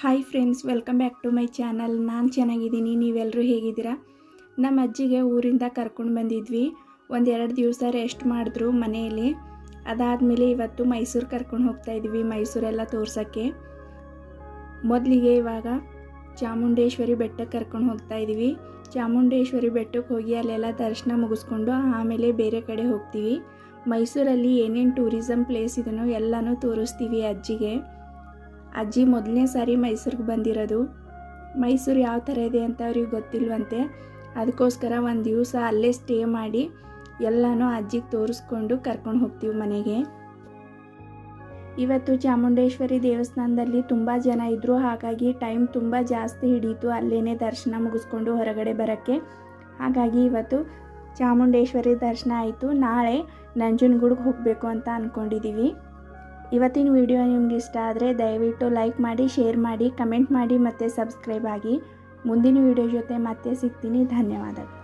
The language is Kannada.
Hi friends welcome back to my channel ನಾನು ಚೆನ್ನಾಗಿದ್ದೀನಿ ನೀವೆಲ್ಲರೂ ಹೇಗಿದ್ದೀರಾ? ನಮ್ಮ ಅಜ್ಜಿಗೆ ಊರಿಂದ ಕರ್ಕೊಂಡು ಬಂದಿದ್ವಿ. ಒಂದು ಎರಡು ದಿವಸ ರೆಸ್ಟ್ ಮಾಡಿದ್ರು ಮನೆಯಲ್ಲಿ. ಅದಾದಮೇಲೆ ಇವತ್ತು ಮೈಸೂರು ಕರ್ಕೊಂಡು ಹೋಗ್ತಾ ಇದ್ವಿ, ಮೈಸೂರೆಲ್ಲ ತೋರ್ಸೋಕ್ಕೆ. ಮೊದಲಿಗೆ ಇವಾಗ ಚಾಮುಂಡೇಶ್ವರಿ ಬೆಟ್ಟಕ್ಕೆ ಕರ್ಕೊಂಡು ಹೋಗ್ತಾ ಇದ್ದೀವಿ ಚಾಮುಂಡೇಶ್ವರಿ ಬೆಟ್ಟಕ್ಕೆ ಹೋಗಿ ಅಲ್ಲೆಲ್ಲ ದರ್ಶನ ಮುಗಿಸ್ಕೊಂಡು ಆಮೇಲೆ ಬೇರೆ ಕಡೆ ಹೋಗ್ತೀವಿ. ಮೈಸೂರಲ್ಲಿ ಏನೇನು ಟೂರಿಸಮ್ ಪ್ಲೇಸ್ ಇದನ್ನೋ ಎಲ್ಲನೂ ತೋರಿಸ್ತೀವಿ ಅಜ್ಜಿಗೆ. ಅಜ್ಜಿ ಮೊದಲನೇ ಸಾರಿ ಮೈಸೂರಿಗೆ ಬಂದಿರೋದು. ಮೈಸೂರು ಯಾವ ಥರ ಇದೆ ಅಂತ ಅವ್ರಿಗೆ ಗೊತ್ತಿಲ್ವಂತೆ. ಅದಕ್ಕೋಸ್ಕರ ಒಂದು ದಿವಸ ಅಲ್ಲೇ ಸ್ಟೇ ಮಾಡಿ ಎಲ್ಲನೂ ಅಜ್ಜಿಗೆ ತೋರಿಸ್ಕೊಂಡು ಕರ್ಕೊಂಡು ಹೋಗ್ತೀವಿ ಮನೆಗೆ. ಇವತ್ತು ಚಾಮುಂಡೇಶ್ವರಿ ದೇವಸ್ಥಾನದಲ್ಲಿ ತುಂಬ ಜನ ಇದ್ದರು ಹಾಗಾಗಿ ಟೈಮ್ ತುಂಬ ಜಾಸ್ತಿ ಹಿಡೀತು ಅಲ್ಲೇ ದರ್ಶನ ಮುಗಿಸ್ಕೊಂಡು ಹೊರಗಡೆ ಬರೋಕ್ಕೆ. ಹಾಗಾಗಿ ಇವತ್ತು ಚಾಮುಂಡೇಶ್ವರಿ ದರ್ಶನ ಆಯಿತು. ನಾಳೆ ನಂಜನಗೂಡಿಗೆ ಹೋಗಬೇಕು ಅಂತ ಅಂದ್ಕೊಂಡಿದ್ದೀವಿ ಇವತ್ತಿನ ವಿಡಿಯೋ ನಿಮ್ಗೆ ಇಷ್ಟ ಆದರೆ ದಯವಿಟ್ಟು ಲೈಕ್ ಮಾಡಿ, ಶೇರ್ ಮಾಡಿ, ಕಮೆಂಟ್ ಮಾಡಿ ಮತ್ತು ಸಬ್ಸ್ಕ್ರೈಬ್ ಆಗಿ. ಮುಂದಿನ ವಿಡಿಯೋ ಜೊತೆ ಮತ್ತೆ ಸಿಗ್ತೀನಿ. ಧನ್ಯವಾದಗಳು.